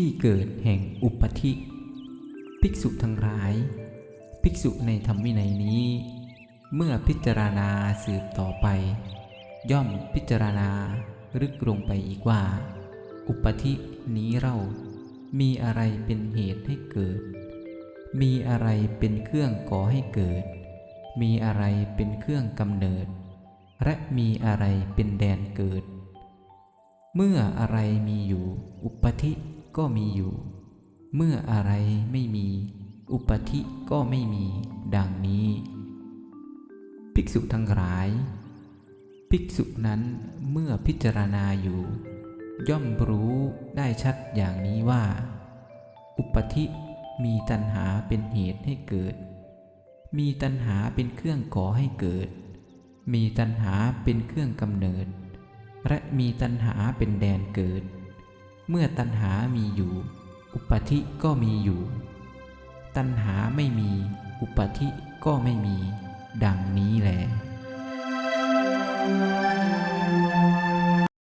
ที่เกิดแห่งอุปธิ ภิกษุทั้งหลาย ภิกษุในธรรมวินัยนี้ เมื่อพิจารณาสืบต่อไป ย่อมพิจารณาลึกลงไปอีกว่า อุปธินี้เรา มีอะไรเป็นเหตุให้เกิด มีอะไรเป็นเครื่องก่อให้เกิด มีอะไรเป็นเครื่องกำเนิด และมีอะไรเป็นแดนเกิด เมื่ออะไรมีอยู่อุปธิ ก็มีอยู่ เมื่ออะไรไม่มี อุปธิก็ไม่มี ดังนี้ ภิกษุทั้งหลาย ภิกษุนั้นเมื่อพิจารณาอยู่ ย่อมรู้ได้ชัดอย่างนี้ว่า อุปธิมีตัณหาเป็นเหตุให้เกิด มีตัณหาเป็นเครื่องก่อให้เกิด มีตัณหาเป็นเครื่องกำเนิด และมีตัณหาเป็นแดนเกิด เมื่อตัณหามีอยู่ อุปธิก็มีอยู่ ตัณหาไม่มี อุปธิก็ไม่มี ดังนี้แหละ